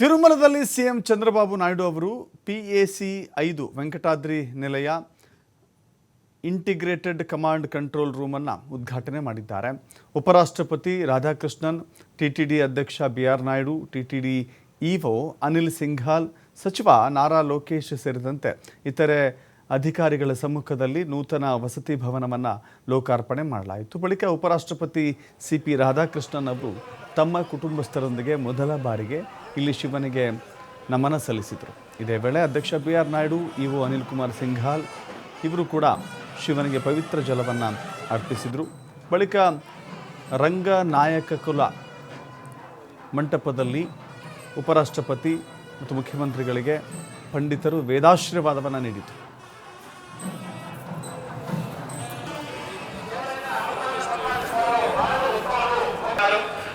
ತಿರುಮಲದಲ್ಲಿ CM Chandrababu Naidu ಅವರು PAC ಐದು ವೆಂಕಟಾದ್ರಿ ನಿಲಯ ಇಂಟಿಗ್ರೇಟೆಡ್ ಕಮಾಂಡ್ ಕಂಟ್ರೋಲ್ ರೂಮನ್ನು ಉದ್ಘಾಟನೆ ಮಾಡಿದ್ದಾರೆ. ಉಪರಾಷ್ಟ್ರಪತಿ ರಾಧಾಕೃಷ್ಣನ್ ಟಿಟಿಡಿ ಅಧ್ಯಕ್ಷ B R Naidu TTD EO Anil Singhal, ಸಚಿವ ನಾರಾ ಲೋಕೇಶ್ ಸೇರಿದಂತೆ ಇತರೆ ಅಧಿಕಾರಿಗಳ ಸಮ್ಮುಖದಲ್ಲಿ ನೂತನ ವಸತಿ ಭವನವನ್ನು ಲೋಕಾರ್ಪಣೆ ಮಾಡಲಾಯಿತು. ಬಳಿಕ ಉಪರಾಷ್ಟ್ರಪತಿ ಸಿ ಪಿ ರಾಧಾಕೃಷ್ಣನ್ ಅವರು ತಮ್ಮ ಕುಟುಂಬಸ್ಥರೊಂದಿಗೆ ಮೊದಲ ಬಾರಿಗೆ ಇಲ್ಲಿ ಶಿವನಿಗೆ ನಮನ ಸಲ್ಲಿಸಿದರು. ಇದೇ ವೇಳೆ ಅಧ್ಯಕ್ಷ B R Naidu, EO Anil Kumar Singhal ಇವರು ಕೂಡ ಶಿವನಿಗೆ ಪವಿತ್ರ ಜಲವನ್ನು ಅರ್ಪಿಸಿದರು. ಬಳಿಕ ರಂಗನಾಯಕ ಕುಲ ಮಂಟಪದಲ್ಲಿ ಉಪರಾಷ್ಟ್ರಪತಿ ಮತ್ತು ಮುಖ್ಯಮಂತ್ರಿಗಳಿಗೆ ಪಂಡಿತರು ವೇದಾಶೀರ್ವಾದವನ್ನು ನೀಡಿದರು.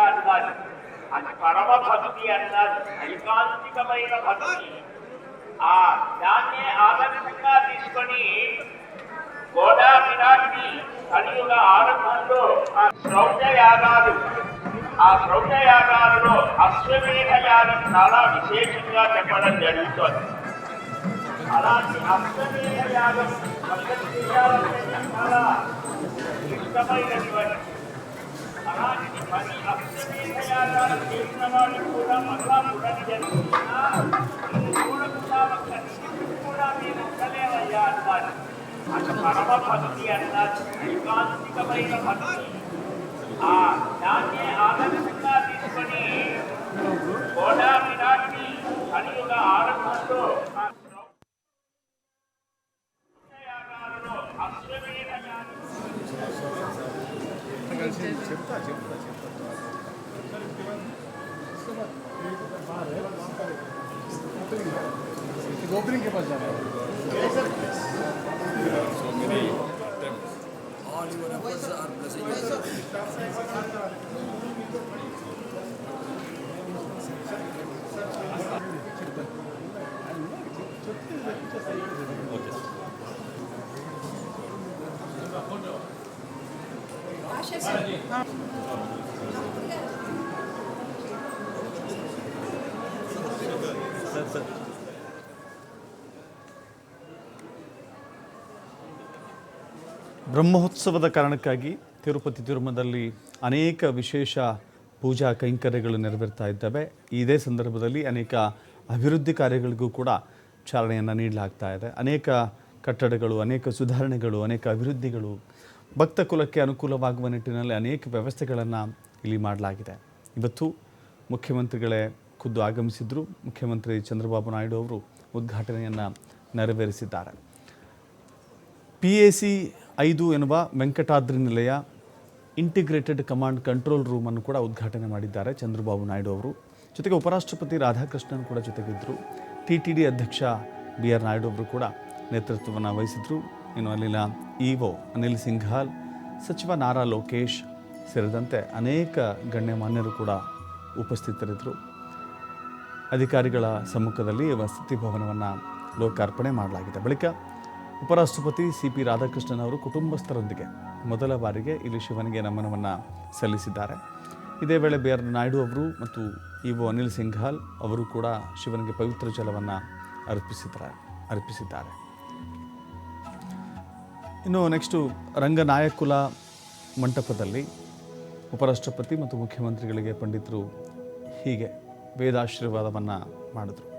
అన్నాడు అది పరమ భక్తి అన్నాడు ఐకాంతికమైన భక్తి ఆ దాన్ని ఆదర్శంగా తీసుకొని గోడా విరాట్ని కలియుగ ఆరంభంలో ఆ శ్రౌత యాగాలు. ఆ శ్రౌత యాగాలలో అశ్వమేధ యాగం చాలా విశేషంగా చెప్పడం జరుగుతుంది. అలాంటి అశ్వమేధ యాగం భక్తి చాలా ఇష్టమైనటువంటి అలాంటి పని అక్షమేధయాగాలు చేసిన వాళ్ళు కూడా మరలా చూడని జరుగుతున్నా చూడకుండా కూడా మీరు ఉండలేవయ్యా అన్నారు అది పరమ భక్తి అన్నారు వైకాంతికమైన భక్తి దాన్నే ఆదర్శంగా తీసుకొని గోడా విరాట్ని కలియుగ ఆరంభంలో ఆ యాగాలలో అశ్వమేధ యాగం ओपनिंग के पास जाना है ಬ್ರಹ್ಮೋತ್ಸವದ ಕಾರಣಕ್ಕಾಗಿ ತಿರುಪತಿ ತಿರುಮಲದಲ್ಲಿ ಅನೇಕ ವಿಶೇಷ ಪೂಜಾ ಕೈಂಕರ್ಯಗಳು ನೆರವೇರ್ತಾ ಇದ್ದಾವೆ. ಇದೇ ಸಂದರ್ಭದಲ್ಲಿ ಅನೇಕ ಅಭಿವೃದ್ಧಿ ಕಾರ್ಯಗಳಿಗೂ ಕೂಡ ಚಾಲನೆಯನ್ನು ನೀಡಲಾಗ್ತಾ ಇದೆ. ಅನೇಕ ಕಟ್ಟಡಗಳು, ಅನೇಕ ಸುಧಾರಣೆಗಳು, ಅನೇಕ ಅಭಿವೃದ್ಧಿಗಳು ಭಕ್ತ ಕುಲಕ್ಕೆ ಅನುಕೂಲವಾಗುವ ನಿಟ್ಟಿನಲ್ಲಿ ಅನೇಕ ವ್ಯವಸ್ಥೆಗಳನ್ನು ಇಲ್ಲಿ ಮಾಡಲಾಗಿದೆ. ಇವತ್ತು ಮುಖ್ಯಮಂತ್ರಿಗಳೇ ಖುದ್ದು ಆಗಮಿಸಿದ್ರು. ಮುಖ್ಯಮಂತ್ರಿ ಚಂದ್ರಬಾಬು ನಾಯ್ಡು ಅವರು ಉದ್ಘಾಟನೆಯನ್ನು ನೆರವೇರಿಸಿದ್ದಾರೆ. ಪಿ ಎ ಸಿ ಐದು ಎನ್ನುವ ವೆಂಕಟಾದ್ರಿ ನಿಲಯ ಇಂಟಿಗ್ರೇಟೆಡ್ ಕಮಾಂಡ್ ಕಂಟ್ರೋಲ್ ರೂಮನ್ನು ಕೂಡ ಉದ್ಘಾಟನೆ ಮಾಡಿದ್ದಾರೆ ಚಂದ್ರಬಾಬು ನಾಯ್ಡು ಅವರು. ಜೊತೆಗೆ ಉಪರಾಷ್ಟ್ರಪತಿ ರಾಧಾಕೃಷ್ಣನ್ ಕೂಡ ಜೊತೆಗಿದ್ದರು ಟಿ ಟಿ ಡಿ ಅಧ್ಯಕ್ಷ ಬಿ ಆರ್ ನಾಯ್ಡು ಅವರು ಕೂಡ ನೇತೃತ್ವವನ್ನು ವಹಿಸಿದರು. ಇನ್ನು ಅಲ್ಲಿನ ಇಒ ಅನಿಲ್ ಸಿಂಘಾಲ್, ಸಚಿವ ನಾರಾ ಲೋಕೇಶ್ ಸೇರಿದಂತೆ ಅನೇಕ ಗಣ್ಯಮಾನ್ಯರು ಕೂಡ ಉಪಸ್ಥಿತರಿದ್ದರು. ಅಧಿಕಾರಿಗಳ ಸಮ್ಮುಖದಲ್ಲಿ ವಸತಿ ಭವನವನ್ನು ಲೋಕಾರ್ಪಣೆ ಮಾಡಲಾಗಿದೆ. ಬಳಿಕ ಉಪರಾಷ್ಟ್ರಪತಿ ಸಿ ಪಿ ರಾಧಾಕೃಷ್ಣನ್ ಅವರು ಕುಟುಂಬಸ್ಥರೊಂದಿಗೆ ಮೊದಲ ಬಾರಿಗೆ ಇಲ್ಲಿ ಶಿವನಿಗೆ ನಮನವನ್ನು ಸಲ್ಲಿಸಿದ್ದಾರೆ. ಇದೇ ವೇಳೆ ಬಿ ಆರ್ ನಾಯ್ಡು ಅವರು ಮತ್ತು ಇವು ಅನಿಲ್ ಸಿಂಘಾಲ್ ಅವರು ಕೂಡ ಶಿವನಿಗೆ ಪವಿತ್ರ ಜಲವನ್ನು ಅರ್ಪಿಸಿದ್ದಾರೆ ಅರ್ಪಿಸಿದ್ದಾರೆ. ಇನ್ನು ನೆಕ್ಸ್ಟು ರಂಗನಾಯಕುಲ ಮಂಟಪದಲ್ಲಿ ಉಪರಾಷ್ಟ್ರಪತಿ ಮತ್ತು ಮುಖ್ಯಮಂತ್ರಿಗಳಿಗೆ ಪಂಡಿತರು ಹೀಗೆ ವೇದಾಶೀರ್ವಾದವನ್ನು ಮಾಡಿದ್ರು.